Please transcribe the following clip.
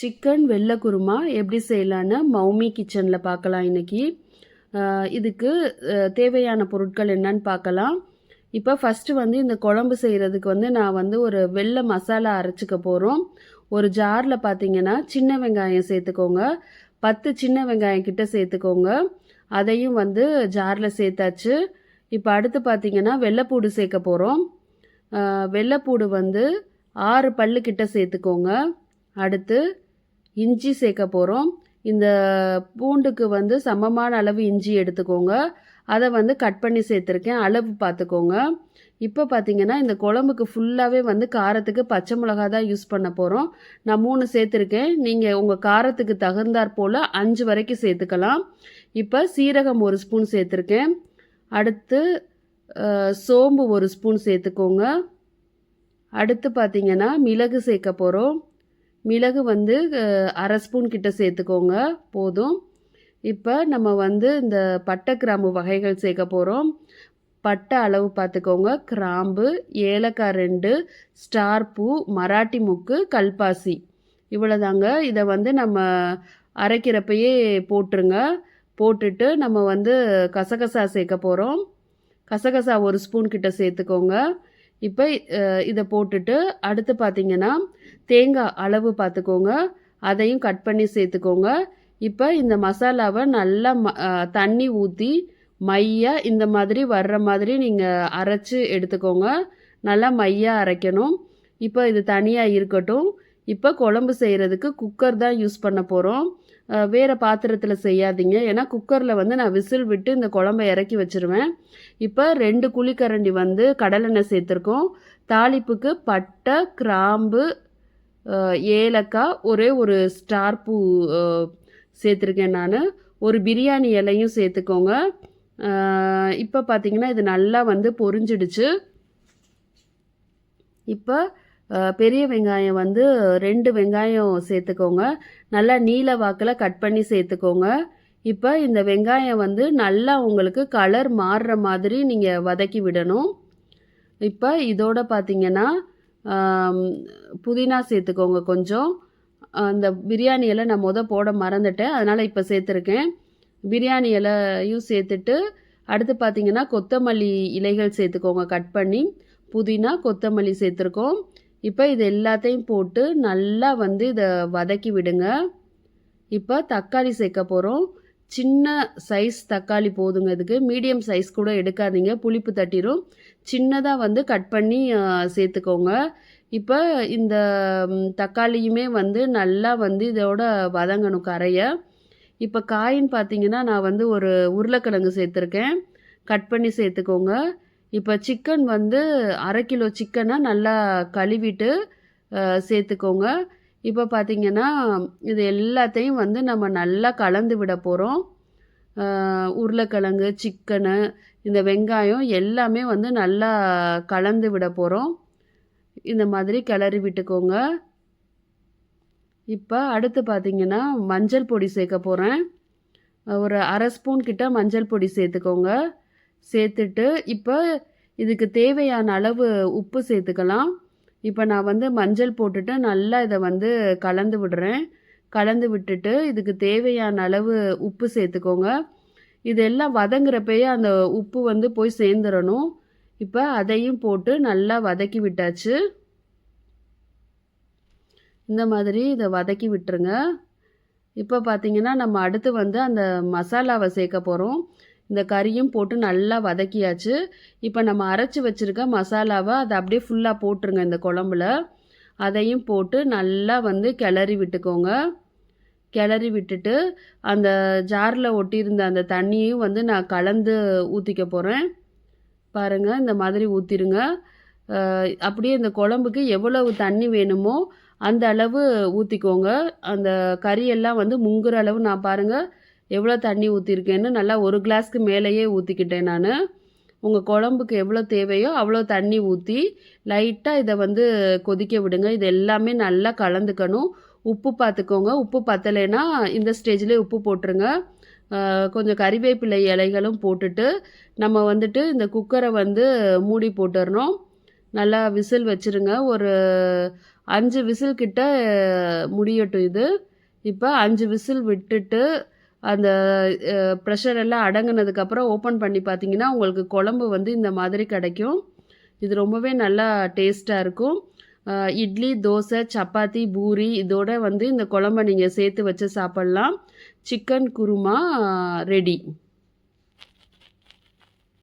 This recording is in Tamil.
சிக்கன் வெள்ளை குருமா எப்படி செய்யலான்னு மௌமி கிச்சனில் பார்க்கலாம் இன்றைக்கி இதுக்கு தேவையான பொருட்கள் என்னன்னு பார்க்கலாம். இப்போ ஃபஸ்ட்டு வந்து இந்த குழம்பு செய்கிறதுக்கு வந்து நான் வந்து ஒரு வெள்ளை மசாலா அரைச்சிக்க போகிறோம் ஒரு ஜாரில் பார்த்தீங்கன்னா சின்ன வெங்காயம் சேர்த்துக்கோங்க. பத்து சின்ன வெங்காயம் கிட்ட சேர்த்துக்கோங்க. அதையும் வந்து ஜாரில் சேர்த்தாச்சு. இப்போ அடுத்து பார்த்தீங்கன்னா வெள்ளைப்பூடு சேர்க்க போகிறோம் வெள்ளைப்பூடு வந்து ஆறு பல்லு கிட்ட சேர்த்துக்கோங்க. அடுத்து இஞ்சி சேர்க்க போகிறோம் இந்த பூண்டுக்கு வந்து சமமான அளவு இஞ்சி எடுத்துக்கோங்க. அதை வந்து கட் பண்ணி சேர்த்துருக்கேன். அளவு பார்த்துக்கோங்க இப்போ பார்த்தீங்கன்னா இந்த குழம்புக்கு ஃபுல்லாகவே வந்து காரத்துக்கு பச்சை மிளகா தான் யூஸ் பண்ண போகிறோம் நான் மூணு சேர்த்துருக்கேன். நீங்கள் உங்கள் காரத்துக்கு தகுந்தாற் போல் அஞ்சு வரைக்கும் சேர்த்துக்கலாம். இப்போ சீரகம் ஒரு ஸ்பூன் சேர்த்துருக்கேன். அடுத்து சோம்பு ஒரு ஸ்பூன் சேர்த்துக்கோங்க. அடுத்து பார்த்தீங்கன்னா மிளகு சேர்க்க போகிறோம் மிளகு வந்து அரை ஸ்பூன் கிட்ட சேர்த்துக்கோங்க. போதும். இப்போ நம்ம வந்து இந்த பட்டை கிராம்பு வகைகள் சேர்க்க போகிறோம் பட்டை அளவு பார்த்துக்கோங்க. கிராம்பு ஏலக்காய் ரெண்டு ஸ்டார் பூ மராட்டி முக்கு கல்பாசி. இவ்வளோதாங்க இதை வந்து நம்ம அரைக்கிறப்பையே போட்டுருங்க. போட்டுட்டு நம்ம வந்து கசகசா சேர்க்க போகிறோம் கசகசா ஒரு ஸ்பூன் கிட்ட சேர்த்துக்கோங்க. இப்போ இதை போட்டுட்டு அடுத்து பார்த்தீங்கன்னா தேங்காய் அளவு பார்த்துக்கோங்க அதையும் கட் பண்ணி சேர்த்துக்கோங்க. இப்போ இந்த மசாலாவை நல்லா ம தண்ணி ஊற்றி மையாக இந்த மாதிரி வர்ற மாதிரி நீங்கள் அரைச்சி எடுத்துக்கோங்க. நல்லா மையாக அரைக்கணும். இப்போ இது தனியாக இருக்கட்டும். இப்போ குழம்பு செய்கிறதுக்கு குக்கர் தான் யூஸ் பண்ண போகிறோம் வேறு பாத்திரத்தில் செய்யாதீங்க. ஏன்னா குக்கரில் வந்து நான் விசில் விட்டு இந்த குழம்ப இறக்கி வச்சிருவேன். இப்போ ரெண்டு குழிக்கரண்டி வந்து கடலெண்ணெய் சேர்த்துருக்கோம். தாளிப்புக்கு பட்டை கிராம்பு ஏலக்காய் ஒரே ஒரு ஸ்டார் பூ சேர்த்துருக்கேன் நான். ஒரு பிரியாணி இலையும் சேர்த்துக்கோங்க. இப்போ பார்த்தீங்கன்னா இது நல்லா வந்து பொரிஞ்சிடுச்சு. இப்போ பெரிய வெங்காயம் வந்து ரெண்டு வெங்காயம் சேர்த்துக்கோங்க. நல்லா நீல வாக்கில் கட் பண்ணி சேர்த்துக்கோங்க. இப்போ இந்த வெங்காயம் வந்து நல்லா உங்களுக்கு கலர் மாறுற மாதிரி நீங்கள் வதக்கி விடணும். இப்போ இதோட பார்த்தீங்கன்னா புதினா சேர்த்துக்கோங்க கொஞ்சம். அந்த பிரியாணி இலை நான் மொதல் போட மறந்துட்டேன். அதனால் இப்போ சேர்த்துருக்கேன். பிரியாணி இலையும் சேர்த்துட்டு அடுத்து பார்த்தீங்கன்னா கொத்தமல்லி இலைகள் சேர்த்துக்கோங்க கட் பண்ணி. புதினா கொத்தமல்லி சேர்த்துருக்கோம். இப்போ இது எல்லாத்தையும் போட்டு நல்லா வந்து இதை வதக்கி விடுங்க. இப்போ தக்காளி சேர்க்க போகிறோம் சின்ன சைஸ் தக்காளி போதுங்க இதுக்கு. மீடியம் சைஸ் கூட எடுக்காதீங்க. புளிப்பு தட்டிரும். சின்னதாக வந்து கட் பண்ணி சேர்த்துக்கோங்க. இப்போ இந்த தக்காளியுமே வந்து நல்லா வந்து இதோட வதங்கணும் கரைய. இப்போ காயின்னு பார்த்தீங்கன்னா நான் வந்து ஒரு உருளைக்கிழங்கு சேர்த்துருக்கேன். கட் பண்ணி சேர்த்துக்கோங்க. இப்போ சிக்கன் வந்து அரை கிலோ சிக்கனை நல்லா கழுவிட்டு சேர்த்துக்கோங்க. இப்போ பார்த்தீங்கன்னா இது எல்லாத்தையும் வந்து நம்ம நல்லா கலந்து விட போகிறோம் உருளைக்கிழங்கு சிக்கனு இந்த வெங்காயம் எல்லாமே வந்து நல்லா கலந்து விட போகிறோம் இந்த மாதிரி கிளறி விட்டுக்கோங்க. இப்போ அடுத்து பார்த்தீங்கன்னா மஞ்சள் பொடி சேர்க்க போகிறேன் ஒரு அரை ஸ்பூன் கிட்ட மஞ்சள் பொடி சேர்த்துக்கோங்க. சேர்த்துட்டு இப்போ இதுக்கு தேவையான அளவு உப்பு சேர்த்துக்கலாம். இப்போ நான் வந்து மஞ்சள் போட்டுட்டு நல்லா இதை வந்து கலந்து விடுறேன். கலந்து விட்டுட்டு இதுக்கு தேவையான அளவு உப்பு சேர்த்துக்கோங்க. இதெல்லாம் வதங்குறப்பயே அந்த உப்பு வந்து போய் சேர்ந்துடணும் இப்போ அதையும் போட்டு நல்லா வதக்கி விட்டாச்சு. இந்த மாதிரி இதை வதக்கி விட்டுருங்க. இப்போ பார்த்தீங்கன்னா நம்ம அடுத்து வந்து அந்த மசாலாவை சேர்க்க போகிறோம் இந்த கறியும் போட்டு நல்லா வதக்கியாச்சு. இப்போ நம்ம அரைச்சி வச்சுருக்க மசாலாவை அதை அப்படியே ஃபுல்லாக போட்டுருங்க இந்த குழம்புல. அதையும் போட்டு நல்லா வந்து கிளறி விட்டுக்கோங்க. கிளறி விட்டுட்டு அந்த ஜாரில் ஒட்டியிருந்த அந்த தண்ணியும் வந்து நான் கலந்து ஊற்றிக்க போகிறேன் பாருங்கள் இந்த மாதிரி ஊற்றிருங்க அப்படியே இந்த குழம்புக்கு எவ்வளவு தண்ணி வேணுமோ அந்த அளவு ஊற்றிக்கோங்க அந்த கறியெல்லாம் வந்து முங்குற அளவு நான் பாருங்கள் எவ்வளோ தண்ணி ஊற்றிருக்கேன்னு நல்லா ஒரு கிளாஸ்க்கு மேலேயே ஊற்றிக்கிட்டேன் நான். உங்கள் குழம்புக்கு எவ்வளோ தேவையோ அவ்வளோ தண்ணி ஊற்றி லைட்டாக இதை வந்து கொதிக்க விடுங்க. இது எல்லாமே நல்லா கலந்துக்கணும். உப்பு பார்த்துக்கோங்க. உப்பு பத்தலைன்னா இந்த ஸ்டேஜ்லேயே உப்பு போட்டுருங்க. கொஞ்சம் கறிவேப்பிலை இலைகளும் போட்டுட்டு நம்ம வந்துட்டு இந்த குக்கரை வந்து மூடி போட்டுடணும் நல்லா விசில் வச்சுருங்க. ஒரு அஞ்சு விசில் கிட்ட முடியட்டும் இது. இப்போ அஞ்சு விசில் விட்டுட்டு அந்த ப்ரெஷர் எல்லாம் அடங்குனதுக்கப்புறம் ஓப்பன் பண்ணி பார்த்தீங்கன்னா உங்களுக்கு குழம்பு வந்து இந்த மாதிரி கிடைக்கும். இது ரொம்பவே நல்லா டேஸ்ட்டாக இருக்கும். இட்லி தோசை சப்பாத்தி பூரி இதோட வந்து இந்த குழம்ப நீங்கள் சேர்த்து வச்சு சாப்பிட்லாம். Chicken kurma ready